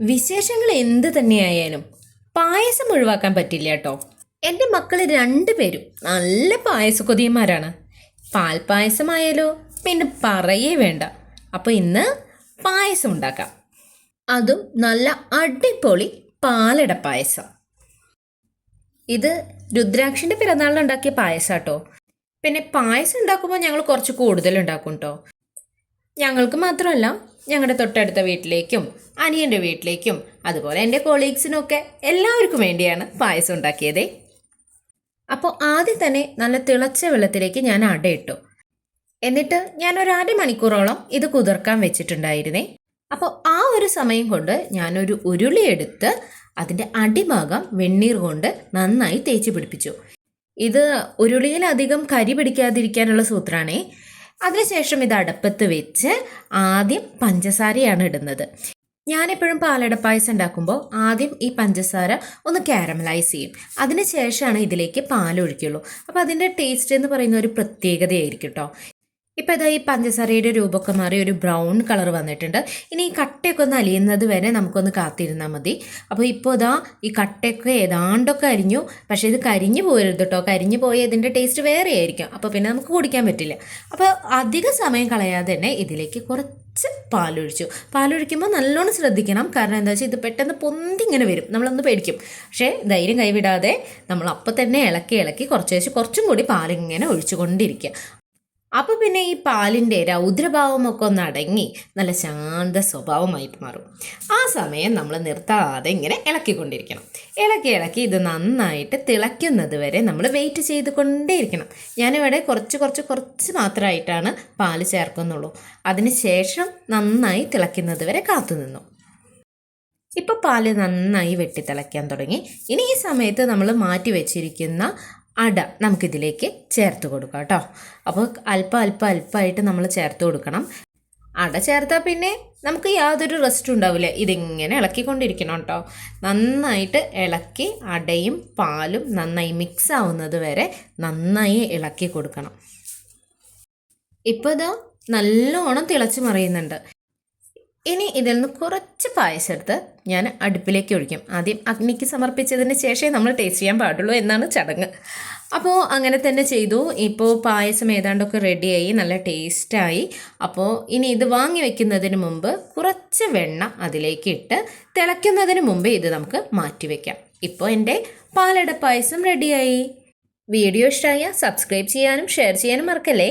വിശേഷങ്ങൾ എന്ത് തന്നെയായാലും പായസം ഒഴിവാക്കാൻ പറ്റില്ല കേട്ടോ. എന്റെ മക്കൾ രണ്ടുപേരും നല്ല പായസ പായസക്കൊതിയന്മാരാണ്. പാൽപ്പായസമായാലോ പിന്നെ പറയേ വേണ്ട. അപ്പോൾ ഇന്ന് പായസം ഉണ്ടാക്കാം. അതും നല്ല അടിപൊളി പാലട പായസം. ഇത് രുദ്രാക്ഷിന്റെ പിറന്നാളിനുണ്ടാക്കിയ പായസം കേട്ടോ പിന്നെ പായസം ഉണ്ടാക്കുമ്പോൾ ഞങ്ങൾ കുറച്ച് കൂടുതൽ ഉണ്ടാക്കും കേട്ടോ. ഞങ്ങൾക്ക് മാത്രമല്ല ഞങ്ങളുടെ തൊട്ടടുത്ത വീട്ടിലേക്കും അനിയന്റെ വീട്ടിലേക്കും അതുപോലെ എന്റെ കൊളീഗ്സിനൊക്കെ എല്ലാവർക്കും വേണ്ടിയാണ് പായസം ഉണ്ടാക്കിയത്. അപ്പോൾ ആദ്യം തന്നെ നല്ല തിളച്ച വെള്ളത്തിലേക്ക് ഞാൻ അടയിട്ടു എന്നിട്ട് ഞാൻ ഒരു അര മണിക്കൂറോളം ഇത് കുതിർക്കാൻ വെച്ചിട്ടുണ്ടായിരുന്നേ. അപ്പോൾ ആ ഒരു സമയം കൊണ്ട് ഞാനൊരു ഉരുളി എടുത്ത് അതിന്റെ അടിഭാഗം വെണ്ണീർ കൊണ്ട് നന്നായി തേച്ച് പിടിപ്പിച്ചു. ഇത് ഉരുളിയിൽ അധികം കരി പിടിക്കാതിരിക്കാനുള്ള സൂത്രാണേ. അതിനുശേഷം ഇത് അടുപ്പത്ത് വെച്ച് ആദ്യം പഞ്ചസാരയാണ് ഇടുന്നത്. ഞാനെപ്പോഴും പാലട പായസം ഉണ്ടാക്കുമ്പോൾ ആദ്യം ഈ പഞ്ചസാര ഒന്ന് കാരമലൈസ് ചെയ്യും. അതിന് ശേഷമാണ് ഇതിലേക്ക് പാലൊഴിക്കുള്ളൂ. അപ്പോൾ അതിന്റെ ടേസ്റ്റ് എന്ന് പറയുന്ന ഒരു പ്രത്യേകതയായിരിക്കും കേട്ടോ. ഇപ്പോൾ ഇതാ ഈ പഞ്ചസാരയുടെ രൂപമൊക്കെ മാറി ഒരു ബ്രൗൺ കളർ വന്നിട്ടുണ്ട്. ഇനി ഈ കട്ടയൊക്കെ ഒന്ന് അലിയുന്നത് വരെ നമുക്കൊന്ന് കാത്തിരുന്നാൽ മതി. അപ്പോൾ ഇപ്പോൾ ഇതാ ഈ കട്ടയൊക്കെ ഏതാണ്ടൊക്കെ അരിഞ്ഞു. പക്ഷേ ഇത് കരിഞ്ഞു പോരുത് കേട്ടോ. കരിഞ്ഞു പോയി ഇതിന്റെ ടേസ്റ്റ് വേറെ ആയിരിക്കും. അപ്പോൾ പിന്നെ നമുക്ക് കുടിക്കാൻ പറ്റില്ല. അപ്പോൾ അധിക സമയം കളയാതെ തന്നെ ഇതിലേക്ക് കുറച്ച് പാലൊഴിച്ചു. പാലൊഴിക്കുമ്പോൾ നല്ലോണം ശ്രദ്ധിക്കണം. കാരണം എന്താ വെച്ചാൽ ഇത് പെട്ടെന്ന് പൊന്തി ഇങ്ങനെ വരും. നമ്മളൊന്ന് പേടിക്കും. പക്ഷേ ധൈര്യം കൈവിടാതെ നമ്മൾ അപ്പോൾ തന്നെ ഇളക്കി ഇളക്കി കുറച്ച് വെച്ച് കുറച്ചും കൂടി പാലിങ്ങനെ ഒഴിച്ചുകൊണ്ടിരിക്കുക അപ്പോൾ പിന്നെ ഈ പാലിന്റെ രൗദ്രഭാവമൊക്കെ ഒന്ന് അടങ്ങി നല്ല ശാന്ത സ്വഭാവമായി മാറും. ആ സമയം നമ്മൾ നിർത്താതെ ഇങ്ങനെ ഇളക്കിക്കൊണ്ടിരിക്കണം. ഇളക്കി ഇളക്കി ഇത് നന്നായിട്ട് തിളയ്ക്കുന്നത് വരെ നമ്മൾ വെയിറ്റ് ചെയ്ത് കൊണ്ടേയിരിക്കണം ഞാനിവിടെ കുറച്ച് കുറച്ച് കുറച്ച് മാത്രമായിട്ടാണ് പാൽ ചേർക്കുന്നുള്ളൂ. അതിന് ശേഷം നന്നായി തിളയ്ക്കുന്നത് വരെ കാത്തു നിന്നു. ഇപ്പോൾ പാൽ നന്നായി വെട്ടിത്തിളയ്ക്കാൻ തുടങ്ങി. ഇനി ഈ സമയത്ത് നമ്മൾ മാറ്റി വെച്ചിരിക്കുന്ന അട നമുക്കിതിലേക്ക് ചേർത്ത് കൊടുക്കാം കേട്ടോ. അപ്പോൾ അല്പം അല്പം അല്പമായിട്ട് നമ്മൾ ചേർത്ത് കൊടുക്കണം. അട ചേർത്താൽ പിന്നെ നമുക്ക് യാതൊരു റെസ്റ്റും ഉണ്ടാവില്ല. ഇതിങ്ങനെ ഇളക്കിക്കൊണ്ടിരിക്കണം കേട്ടോ. നന്നായിട്ട് ഇളക്കി അടയും പാലും നന്നായി മിക്സ് ആവുന്നത് വരെ നന്നായി ഇളക്കി കൊടുക്കണം. ഇപ്പോൾ ഇതാ നല്ലോണം തിളച്ച് മറിയുന്നുണ്ട്. ഇനി ഇതിൽ നിന്ന് കുറച്ച് പായസം എടുത്ത് ഞാൻ അടുപ്പിലേക്ക് ഒഴിക്കും. ആദ്യം അഗ്നിക്ക് സമർപ്പിച്ചതിന് ശേഷമേ നമ്മൾ ടേസ്റ്റ് ചെയ്യാൻ പാടുള്ളൂ എന്നാണ് ചടങ്ങ്. അപ്പോൾ അങ്ങനെ തന്നെ ചെയ്തു. ഇപ്പോൾ പായസം ഏതാണ്ടൊക്കെ റെഡിയായി നല്ല ടേസ്റ്റായി അപ്പോൾ ഇനി ഇത് വാങ്ങി വെക്കുന്നതിന് മുമ്പ് കുറച്ച് വെണ്ണ അതിലേക്ക് ഇട്ട് തിളയ്ക്കുന്നതിന് മുമ്പ് ഇത് നമുക്ക് മാറ്റി വയ്ക്കാം ഇപ്പോൾ എന്റെ പാലട പായസം റെഡിയായി വീഡിയോ ഇഷ്ടമായ സബ്സ്ക്രൈബ് ചെയ്യാനും ഷെയർ ചെയ്യാനും മറക്കല്ലേ?